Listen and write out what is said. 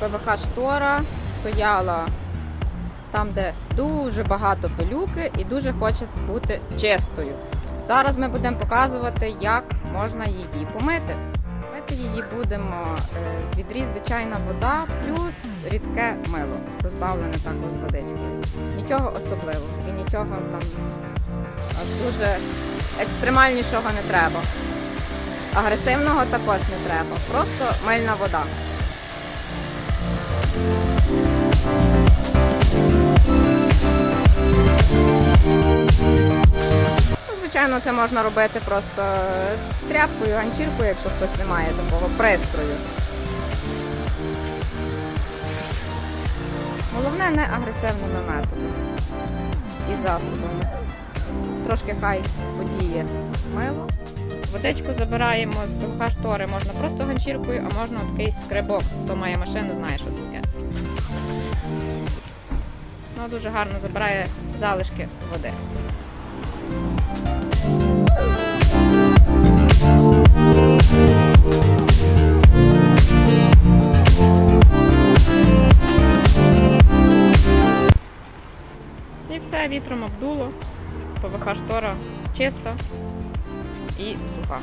ПВХ штора стояла там, де дуже багато пилюки і дуже хоче бути чистою. Зараз ми будемо показувати, як можна її помити. Мити її будемо е, в відрі звичайна вода плюс рідке мило, розбавлене також водичкою. Нічого особливого і нічого там дуже екстремальнішого не треба. Агресивного також не треба. Просто мильна вода. Ну, Звичайно, це можна робити просто тряпкою, ганчіркою, якщо хтось не має такого пристрою. Головне не агресивними методами і засобами. Трошки хай подіє мило. Водичку забираємо з ПВХ штори, можна просто ганчіркою, а можна такий скребок. Хто має машину, знає, що це таке. Ну, дуже гарно забирає залишки води. І все, вітром обдуло. ПВХ штора чиста 出发。